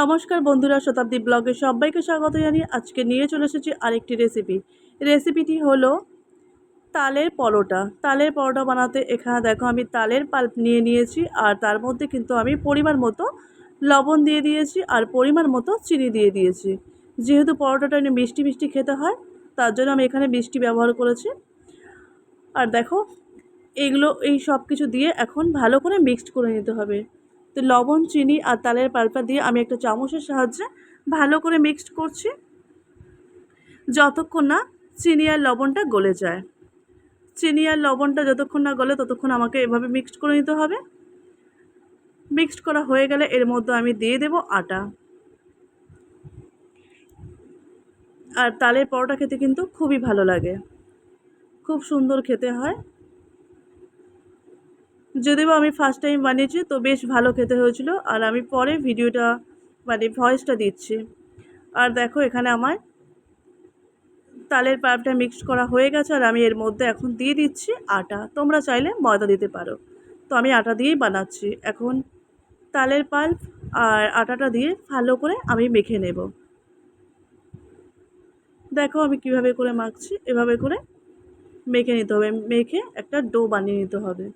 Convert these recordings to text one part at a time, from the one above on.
নমস্কার বন্ধুরা, শতাব্দী ব্লগে সবাইকে স্বাগত জানিয়ে আজকে নিয়ে চলে এসেছি আরেকটি রেসিপি রেসিপিটি হলো তালের পরোটা। তালের পরোটা বানাতে এখানে দেখো আমি তালের পাল্প নিয়ে নিয়েছি, আর তার মধ্যে কিন্তু আমি পরিমাণ মতো লবণ দিয়ে দিয়েছি, আর পরিমাণ মতো চিনি দিয়ে দিয়েছি। যেহেতু পরোটাটা এমনি মিষ্টি মিষ্টি খেতে হয়, তার জন্য আমি এখানে মিষ্টি ব্যবহার করেছি। আর দেখো, এগুলো, এই সব কিছু দিয়ে এখন ভালো করে মিক্সড করে নিতে হবে। তো লবণ, চিনি আর তালের পাল্পা দিয়ে আমি একটা চামচের সাহায্যে ভালো করে মিক্সড করছি। যতক্ষণ না চিনি আর লবণটা গলে যায়। চিনি আর লবণটা যতক্ষণ না গলে ততক্ষণ আমাকে এভাবে মিক্সড করে নিতে হবে। মিক্সড করা হয়ে গেলে এর মধ্যে আমি দিয়ে দেব আটা। আর তালের পরোটা খেতে কিন্তু খুবই ভালো লাগে। খুব সুন্দর খেতে হয়। যদিও আমি ফার্স্ট টাইম বানিয়েছি, তো বেশ ভালো খেতে হয়েছিল। আর আমি পরে ভিডিওটা মানে ভয়েসটা দিচ্ছি। আর দেখো, এখানে আমার তালের পাল্পটা মিক্সড করা হয়ে গেছে, আর আমি এর মধ্যে এখন দিয়ে দিচ্ছি আটা। তোমরা চাইলে ময়দা দিতে পারো। তো আমি আটা দিয়েই বানাচ্ছি। এখন তালের পাল্প আর আটাটা দিয়ে ভালো করে আমি মেখে নেব। দেখো, আমি কীভাবে করে মাখছি। এভাবে করে মেখে নিতে হবে। মেখে একটা ডো বানিয়ে নিতে হবে।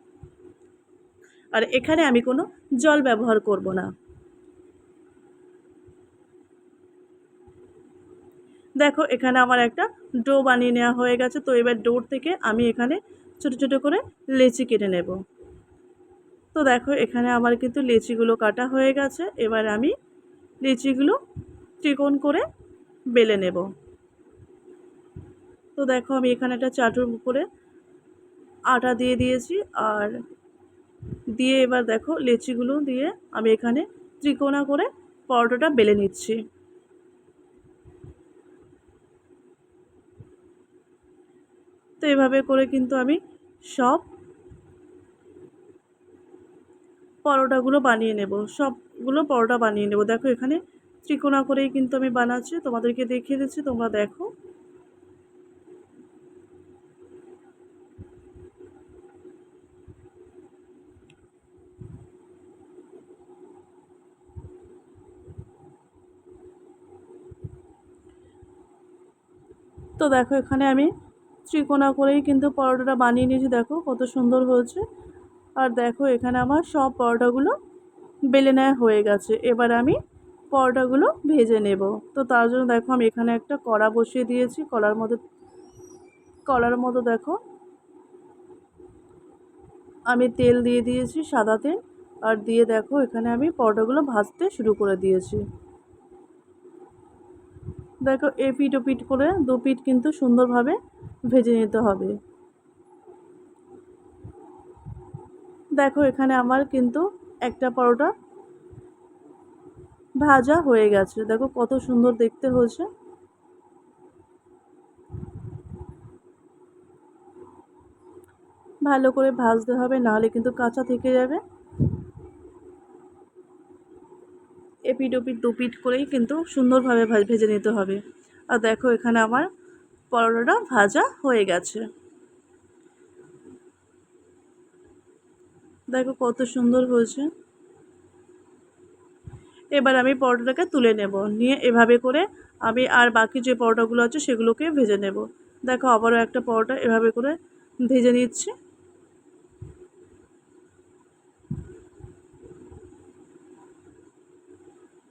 আর এখানে আমি কোনো জল ব্যবহার করব না। দেখো, এখানে আমার একটা ডো বানিয়ে নেওয়া হয়ে গেছে। তো এবার ডোর থেকে আমি এখানে ছোট ছোট করে লেচি কেটে নেব। তো দেখো, এখানে আমার কিন্তু লেচিগুলো কাটা হয়ে গেছে। এবার আমি লেচিগুলো চিকন করে বেলে নেব। তো দেখো, আমি এখানে একটা চাটুর উপরে আটা দিয়ে দিয়েছি। আর দিয়ে এবার দেখো লেচিগুলো দিয়ে আমি এখানে ত্রিকোণা করে পরোটাটা বেলে নিচ্ছি। তো এভাবে করে কিন্তু আমি সব পরোটাগুলো বানিয়ে নেব। সবগুলো পরোটা বানিয়ে নেব। দেখো এখানে ত্রিকোণা করেই কিন্তু আমি বানাচ্ছি। তোমাদেরকে দেখিয়ে দিচ্ছি, তোমরা দেখো। তো দেখো এখানে আমি ত্রিকোণা করেই কিন্তু পরোটাটা বানিয়ে নিয়েছি, দেখো কত সুন্দর হয়েছে। আর দেখো এখানে আমার সব পরোটাগুলো বেলে নেওয়া হয়ে গেছে। এবার আমি পরোটাগুলো ভেজে নেব। তো তার জন্য দেখো আমি এখানে একটা কড়া বসিয়ে দিয়েছি। কলার মধ্যে, কলার মতো দেখো আমি তেল দিয়ে দিয়েছি সাদা তেল। আর দিয়ে দেখো এখানে আমি পরোটাগুলো ভাজতে শুরু করে দিয়েছি। দেখো, এ পিঠ ও পিঠ করে দু পিঠ কিন্তু সুন্দরভাবে ভেজে নিতে হবে। দেখো, এখানে আমার কিন্তু একটা পরোটা ভাজা হয়ে গেছে। দেখো, কত সুন্দর দেখতে হয়েছে। ভালো করে ভাজতে হবে, নাহলে কিন্তু কাঁচা থেকে যাবে। এপিট ওপিট দুপিট করেই কিন্তু সুন্দরভাবে ভেজে নিতে হবে। আর দেখো এখানে আমার পরোটাটা ভাজা হয়ে গেছে। দেখো কত সুন্দর হয়েছে। এবার আমি পরোটাটাকে তুলে নেব। নিয়ে এভাবে করে আমি আর বাকি যে পরোটাগুলো আছে সেগুলোকে ভেজে নেব। দেখো আবারও একটা পরোটা এভাবে করে ভেজে নিচ্ছি।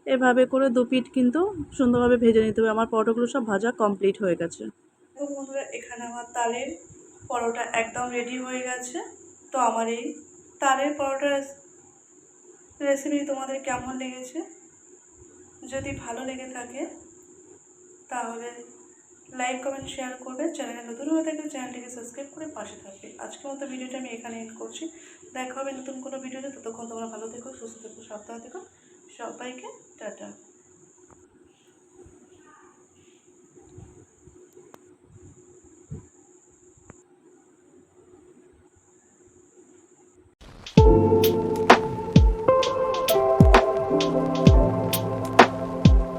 এভাবে করে দু পিঠ কিন্তু সুন্দরভাবে ভেজে নিতে হবে। আমার পরোটাগুলো সব ভাজা কমপ্লিট হয়ে গেছে। বন্ধুরা, এখানে আমার তালের পরোটা একদম রেডি হয়ে গেছে। তো আমার এই তালের পরোটার রেসিপি তোমাদের কেমন লেগেছে? যদি ভালো লেগে থাকে, তাহলে লাইক কমেন্ট শেয়ার করবে। চ্যানেলে নতুন হয়ে থাকলে চ্যানেলটিকে সাবস্ক্রাইব করে পাশে থাকবে। আজকের মতো ভিডিওটা আমি এখানে এন্ড করছি। দেখা হবে নতুন কোনো ভিডিওতে। ততক্ষণ তোমরা ভালো থেকো, সুস্থ থেকো, সাবধানে থেকো। সবাইকে টাটা।